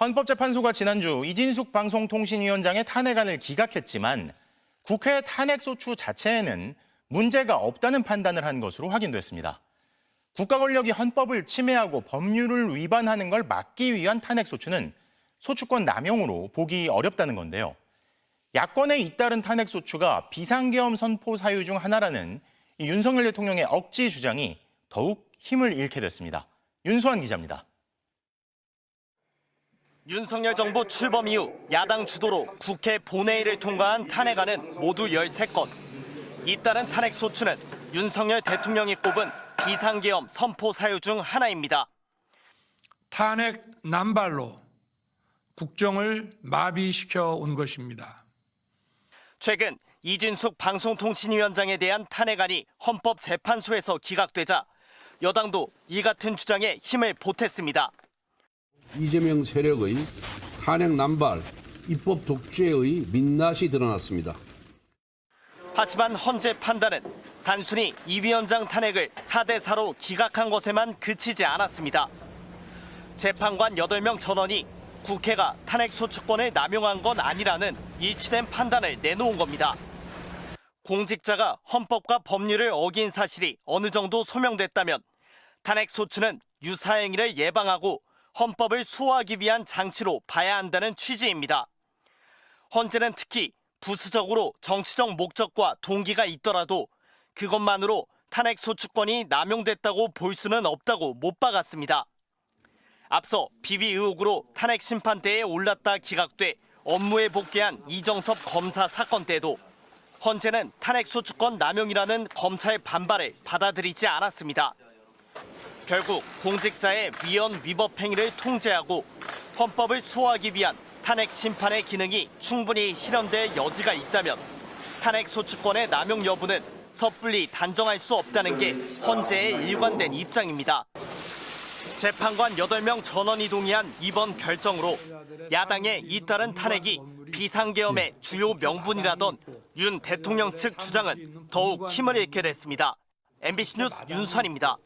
헌법재판소가 지난주 이진숙 방송통신위원장의 탄핵안을 기각했지만 국회 탄핵소추 자체에는 문제가 없다는 판단을 한 것으로 확인됐습니다. 국가 권력이 헌법을 침해하고 법률을 위반하는 걸 막기 위한 탄핵소추는 소추권 남용으로 보기 어렵다는 건데요. 야권에 잇따른 탄핵소추가 비상계엄 선포 사유 중 하나라는 이 윤석열 대통령의 억지 주장이 더욱 힘을 잃게 됐습니다. 윤수환 기자입니다. 윤석열 정부 출범 이후 야당 주도로 국회 본회의를 통과한 탄핵안은 모두 13건. 잇따른 탄핵 소추는 윤석열 대통령이 꼽은 비상계엄 선포 사유 중 하나입니다. 탄핵 남발로 국정을 마비시켜 온 것입니다. 최근 이진숙 방송통신위원장에 대한 탄핵안이 헌법재판소에서 기각되자 여당도 이 같은 주장에 힘을 보탰습니다. 이재명 세력의 탄핵 남발, 입법 독재의 민낯이 드러났습니다. 하지만 헌재 판단은 단순히 이 위원장 탄핵을 4대 4로 기각한 것에만 그치지 않았습니다. 재판관 8명 전원이 국회가 탄핵 소추권을 남용한 건 아니라는 일치된 판단을 내놓은 겁니다. 공직자가 헌법과 법률을 어긴 사실이 어느 정도 소명됐다면 탄핵 소추는 유사행위를 예방하고 헌법을 수호하기 위한 장치로 봐야 한다는 취지입니다. 헌재는 특히 부수적으로 정치적 목적과 동기가 있더라도 그것만으로 탄핵 소추권이 남용됐다고 볼 수는 없다고 못 박았습니다. 앞서 비위 의혹으로 탄핵 심판대에 올랐다 기각돼 업무에 복귀한 이정섭 검사 사건 때도 헌재는 탄핵 소추권 남용이라는 검찰 반발을 받아들이지 않았습니다. 결국 공직자의 위헌 위법 행위를 통제하고 헌법을 수호하기 위한 탄핵 심판의 기능이 충분히 실현될 여지가 있다면 탄핵 소추권의 남용 여부는 섣불리 단정할 수 없다는 게 헌재의 일관된 입장입니다. 재판관 8명 전원이 동의한 이번 결정으로 야당의 잇따른 탄핵이 비상계엄의 주요 명분이라던 윤 대통령 측 주장은 더욱 힘을 잃게 됐습니다. MBC 뉴스 윤수환입니다.